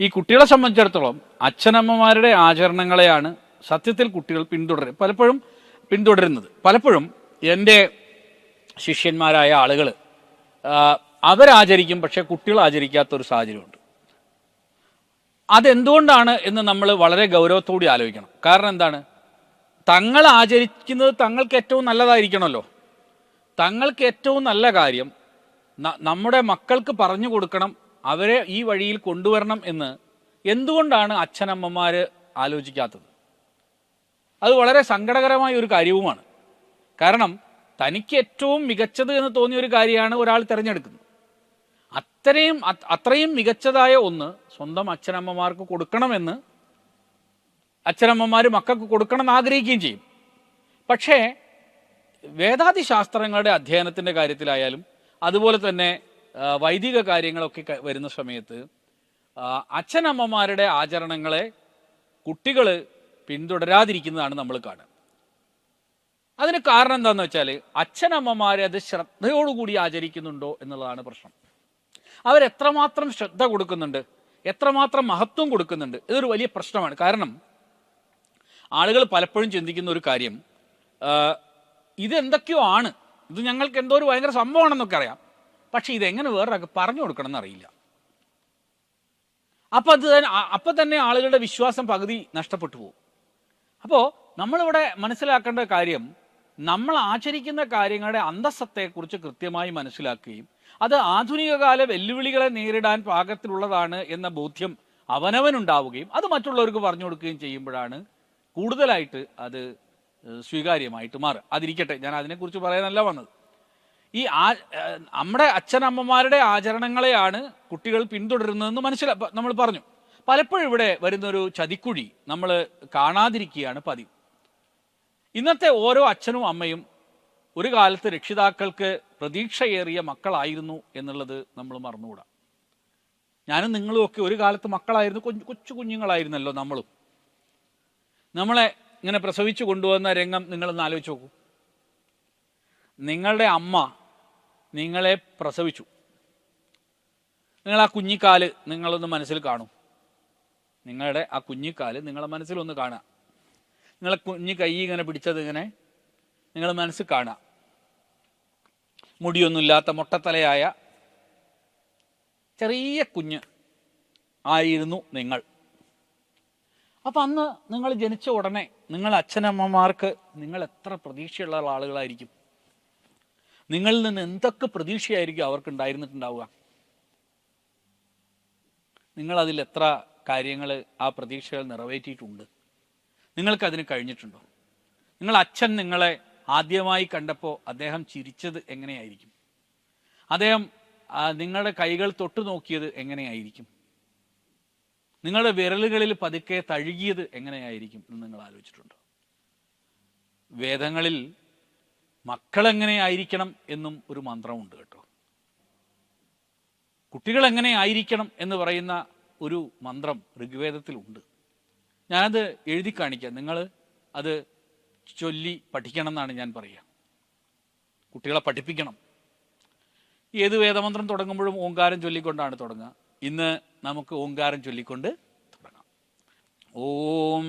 ഈ കുട്ടികളെ സംബന്ധിച്ചിടത്തോളം അച്ഛനമ്മമാരുടെ ആചരണങ്ങളെയാണ് സത്യത്തിൽ കുട്ടികൾ പിന്തുടര പലപ്പോഴും പിന്തുടരുന്നത്. പലപ്പോഴും എന്റെ ശിഷ്യന്മാരായ ആളുകൾ അവരാചരിക്കും പക്ഷേ കുട്ടികൾ ആചരിക്കാത്ത ഒരു സാഹചര്യമുണ്ട്. അതെന്തുകൊണ്ടാണ് എന്ന് നമ്മൾ വളരെ ഗൗരവത്തോടെ ആലോചിക്കണം. കാരണം എന്താണ്? തങ്ങൾ ആചരിക്കുന്നത് തങ്ങൾക്ക് ഏറ്റവും നല്ലതായിരിക്കണമല്ലോ. തങ്ങൾക്ക് ഏറ്റവും നല്ല കാര്യം നമ്മുടെ മക്കൾക്ക് പറഞ്ഞു കൊടുക്കണം അവരെ ഈ വഴിയിൽ കൊണ്ടുവരണം എന്ന് എന്തുകൊണ്ടാണ് അച്ഛനമ്മമാർ ആലോചിക്കാത്തത്? അത് വളരെ സങ്കടകരമായ ഒരു കാര്യവുമാണ്. കാരണം തനിക്ക് ഏറ്റവും മികച്ചത് എന്ന് തോന്നിയ ഒരു കാര്യമാണ് ഒരാൾ തിരഞ്ഞെടുക്കുന്നത്. അത്രയും അത്- അത്രയും മികച്ചതായ ഒന്ന് സ്വന്തം അച്ഛനമ്മമാർക്ക് കൊടുക്കണമെന്ന് അച്ഛനമ്മമാർ മക്കൾക്ക് കൊടുക്കണം എന്ന് ആഗ്രഹിക്കുകയും ചെയ്യും. പക്ഷേ വേദാതി ശാസ്ത്രങ്ങളുടെ അധ്യയനത്തിന്റെ കാര്യത്തിലായാലും അതുപോലെ തന്നെ വൈദിക കാര്യങ്ങളൊക്കെ വരുന്ന സമയത്ത് അച്ഛനമ്മമാരുടെ ആചരണങ്ങളെ കുട്ടികൾ പിന്തുടരാതിരിക്കുന്നതാണ് നമ്മൾ കാണുക. അതിന് കാരണം എന്താണെന്ന് വെച്ചാൽ അച്ഛനമ്മമാരെ അത് ശ്രദ്ധയോടുകൂടി ആചരിക്കുന്നുണ്ടോ എന്നുള്ളതാണ് പ്രശ്നം. അവരെത്രമാത്രം ശ്രദ്ധ കൊടുക്കുന്നുണ്ട് എത്രമാത്രം മഹത്വം കൊടുക്കുന്നുണ്ട് ഇതൊരു വലിയ പ്രശ്നമാണ്. കാരണം ആളുകൾ പലപ്പോഴും ചിന്തിക്കുന്ന ഒരു കാര്യം ഇതെന്തൊക്കെയോ ആണ്. ഇത് ഞങ്ങൾക്ക് എന്തോ ഒരു ഭയങ്കര സംഭവമാണെന്നൊക്കെ അറിയാം. പക്ഷെ ഇതെങ്ങനെ വേറൊരാൾക്ക് പറഞ്ഞു കൊടുക്കണം എന്നറിയില്ല അപ്പം അത് അപ്പം തന്നെ ആളുകളുടെ വിശ്വാസം പകുതി നഷ്ടപ്പെട്ടു പോകും. അപ്പോൾ നമ്മളിവിടെ മനസ്സിലാക്കേണ്ട കാര്യം നമ്മൾ ആചരിക്കുന്ന കാര്യങ്ങളുടെ അന്തസ്സത്തെക്കുറിച്ച് കൃത്യമായി മനസ്സിലാക്കുകയും അത് ആധുനിക കാല വെല്ലുവിളികളെ നേരിടാൻ പാകത്തിലുള്ളതാണ് എന്ന ബോധ്യം അവനവനുണ്ടാവുകയും അത് മറ്റുള്ളവർക്ക് പറഞ്ഞു കൊടുക്കുകയും ചെയ്യുമ്പോഴാണ് കൂടുതലായിട്ട് അത് സ്വീകാര്യമായിട്ട് മാറുക. അതിരിക്കട്ടെ ഞാൻ അതിനെക്കുറിച്ച് പറയാനല്ല വന്നത്. ഈ ആ നമ്മുടെ അച്ഛനമ്മമാരുടെ ആചരണങ്ങളെയാണ് കുട്ടികൾ പിന്തുടരുന്നതെന്ന് മനസ്സിലാ നമ്മൾ പറഞ്ഞു. പലപ്പോഴും ഇവിടെ വരുന്നൊരു ചതിക്കുഴി നമ്മൾ കാണാതിരിക്കുകയാണ് പതിവ്. ഇന്നത്തെ ഓരോ അച്ഛനും അമ്മയും ഒരു കാലത്ത് രക്ഷിതാക്കൾക്ക് പ്രതീക്ഷയേറിയ മക്കളായിരുന്നു എന്നുള്ളത് നമ്മൾ മറന്നുകൂടാ. ഞാനും നിങ്ങളും ഒക്കെ ഒരു കാലത്ത് മക്കളായിരുന്നു കൊച്ചു കുഞ്ഞുങ്ങളായിരുന്നല്ലോ നമ്മളും. നമ്മളെ ഇങ്ങനെ പ്രസവിച്ചു കൊണ്ടുവന്ന രംഗം നിങ്ങളൊന്ന് ആലോചിച്ച് നോക്കൂ. നിങ്ങളുടെ അമ്മ നിങ്ങളെ പ്രസവിച്ചു. നിങ്ങൾ ആ കുഞ്ഞിക്കാൽ നിങ്ങളൊന്ന് മനസ്സിൽ കാണും. നിങ്ങളുടെ ആ കുഞ്ഞിക്കാൽ നിങ്ങളെ മനസ്സിലൊന്ന് കാണുക. നിങ്ങളെ കുഞ്ഞു കൈ ഇങ്ങനെ പിടിച്ചത് ഇങ്ങനെ നിങ്ങൾ മനസ്സിൽ കാണുക. മുടിയൊന്നുമില്ലാത്ത മുട്ടത്തലയായ ചെറിയ കുഞ്ഞ് ആയിരുന്നു നിങ്ങൾ. അപ്പം അന്ന് നിങ്ങൾ ജനിച്ച ഉടനെ നിങ്ങൾ അച്ഛനമ്മമാർക്ക് നിങ്ങൾ എത്ര പ്രതീക്ഷയുള്ള ആളുകളായിരിക്കും? നിങ്ങളിൽ നിന്ന് എന്തൊക്കെ പ്രതീക്ഷയായിരിക്കും അവർക്ക് ഉണ്ടായിരുന്നിട്ടുണ്ടാവുക നിങ്ങൾ അതിൽ എത്ര കാര്യങ്ങൾ ആ പ്രതീക്ഷകൾ നിറവേറ്റിയിട്ടുണ്ട്? നിങ്ങൾക്കതിന് കഴിഞ്ഞിട്ടുണ്ടോ? നിങ്ങൾ അച്ഛൻ നിങ്ങളെ ആദ്യമായി കണ്ടപ്പോൾ അദ്ദേഹം ചിരിച്ചത് എങ്ങനെയായിരിക്കും? അദ്ദേഹം നിങ്ങളുടെ കൈകൾ തൊട്ടു നോക്കിയത് എങ്ങനെയായിരിക്കും? നിങ്ങളുടെ വിരലുകളിൽ പതുക്കെ തഴുകിയത് എങ്ങനെയായിരിക്കും എന്ന് നിങ്ങൾ ആലോചിച്ചിട്ടുണ്ടോ? വേദങ്ങളിൽ മക്കളെങ്ങനെ ആയിരിക്കണം എന്നും ഒരു മന്ത്രമുണ്ട് കേട്ടോ. കുട്ടികൾ എങ്ങനെ ആയിരിക്കണം എന്ന് പറയുന്ന ഒരു മന്ത്രം ഋഗ്വേദത്തിലുണ്ട്. ഞാനത് എഴുതി കാണിക്കാം. നിങ്ങൾ അത് ചൊല്ലി പഠിക്കണം എന്നാണ് ഞാൻ പറയുക. കുട്ടികളെ പഠിപ്പിക്കണം. ഏത് വേദമന്ത്രം തുടങ്ങുമ്പോഴും ഓങ്കാരം ചൊല്ലിക്കൊണ്ടാണ് തുടങ്ങുക. ഇന്ന് നമുക്ക് ഓങ്കാരം ചൊല്ലിക്കൊണ്ട് തുടങ്ങാം. ഓം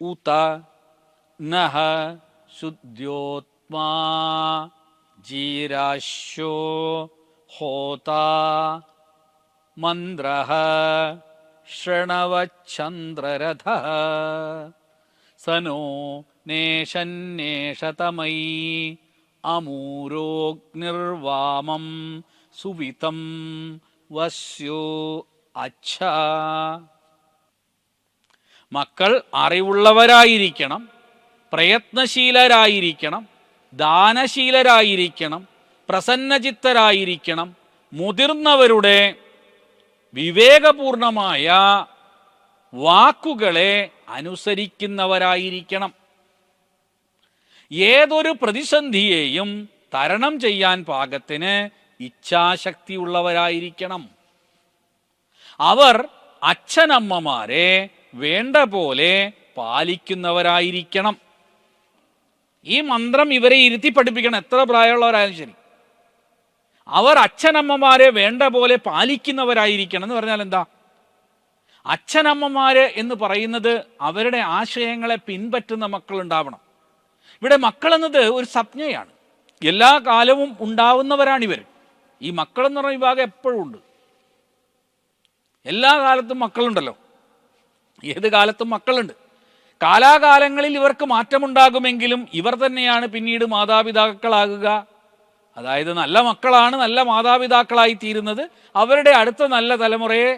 ഉത നഹ ശുദ്ധ്യോത്മാ ജീരാശോ ഹോത മന്ത്ര ശൃണവചന്ദ്രരഥ സനോ നേഷന്നേഷതമൈ അമൂരോഗ്നിർവാമം സുവിതം വസ്യോ അച്ഛ മക്കൾ അറിവുള്ളവരായിരിക്കണം। പ്രയത്നശീലരായിരിക്കണം ദാനശീലരായിരിക്കണം പ്രസന്നചിത്തരായിരിക്കണം മുതിർന്നവരുടെ വിവേകപൂർണമായ വാക്കുകളെ അനുസരിക്കുന്നവരായിരിക്കണം. ഏതൊരു പ്രതിസന്ധിയെയും തരണം ചെയ്യാൻ പാകത്തിന് ഇച്ഛാശക്തിയുള്ളവരായിരിക്കണം. അവർ അച്ഛനമ്മമാരെ വേണ്ട പോലെ പാലിക്കുന്നവരായിരിക്കണം. ഈ മന്ത്രം ഇവരെ ഇരുത്തി പഠിപ്പിക്കണം. എത്ര പ്രായമുള്ളവരായാലും ശരി. അവർ അച്ഛനമ്മമാരെ വേണ്ട പോലെ പാലിക്കുന്നവരായിരിക്കണം എന്ന് പറഞ്ഞാൽ എന്താ? അച്ഛനമ്മമാര് എന്ന് പറയുന്നത് അവരുടെ ആശയങ്ങളെ പിൻപറ്റുന്ന മക്കൾ ഉണ്ടാവണം ഇവിടെ മക്കളെന്നത് ഒരു സംജ്ഞയാണ്. എല്ലാ കാലവും ഉണ്ടാവുന്നവരാണ് ഇവർ ഈ മക്കളെന്ന് പറയുന്ന വിഭാഗം എപ്പോഴും ഉണ്ട്. എല്ലാ കാലത്തും മക്കളുണ്ടല്ലോ. ഏത് കാലത്തും മക്കളുണ്ട്. കാലാകാലങ്ങളിൽ ഇവർക്ക് മാറ്റമുണ്ടാകുമെങ്കിലും ഇവർ തന്നെയാണ് പിന്നീട് മാതാപിതാക്കളാകുക. അതായത് നല്ല മക്കളാണ് നല്ല മാതാപിതാക്കളായി തീരുന്നത്. അവരുടെ അടുത്ത നല്ല തലമുറയെ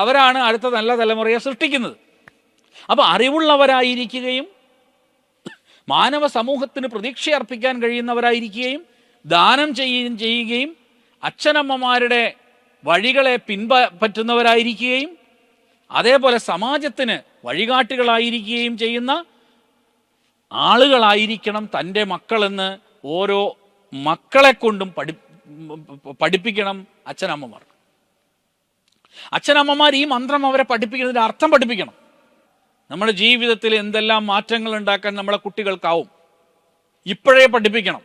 അവരാണ് അടുത്ത നല്ല തലമുറയെ സൃഷ്ടിക്കുന്നത്. അപ്പോൾ അറിവുള്ളവരായിരിക്കുകയും മാനവ സമൂഹത്തിന് പ്രതീക്ഷ അർപ്പിക്കാൻ കഴിയുന്നവരായിരിക്കുകയും ദാനം ചെയ്യുകയും ചെയ്യുകയും അച്ഛനമ്മമാരുടെ വഴികളെ പിൻപ പറ്റുന്നവരായിരിക്കുകയും അതേപോലെ സമാജത്തിന് വഴികാട്ടികളായിരിക്കുകയും ചെയ്യുന്ന ആളുകളായിരിക്കണം തന്റെ മക്കളെന്ന് ഓരോ മക്കളെ കൊണ്ടും പഠി പഠിപ്പിക്കണം അച്ഛനമ്മമാർ. അച്ഛനമ്മമാർ ഈ മന്ത്രം അവരെ പഠിപ്പിക്കുന്നതിന്റെ അർത്ഥം പഠിപ്പിക്കണം. നമ്മുടെ ജീവിതത്തിൽ എന്തെല്ലാം മാറ്റങ്ങൾ ഉണ്ടാക്കാൻ നമ്മളെ കുട്ടികൾക്കാവും. ഇപ്പോഴേ പഠിപ്പിക്കണം.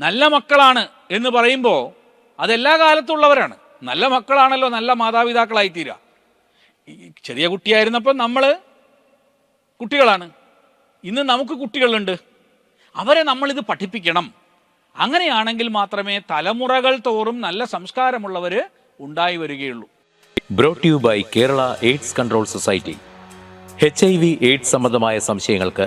നല്ല മക്കളാണ് എന്ന് പറയുമ്പോൾ അതെല്ലാ കാലത്തുള്ളവരാണ്. നല്ല മക്കളാണല്ലോ നല്ല മാതാപിതാക്കളായി തീരുക ഈ ചെറിയ കുട്ടിയായിരുന്നപ്പോൾ നമ്മൾ കുട്ടികളാണ്. ഇന്ന് നമുക്ക് കുട്ടികളുണ്ട്. അവരെ നമ്മളിത് പഠിപ്പിക്കണം. അങ്ങനെയാണെങ്കിൽ മാത്രമേ തലമുറകൾ തോറും നല്ല സംസ്കാരമുള്ളവർ ഉണ്ടായി വരികയുള്ളൂ. Brought you by Kerala AIDS control society H I V AIDS സംബന്ധമായ സംശയങ്ങൾക്ക്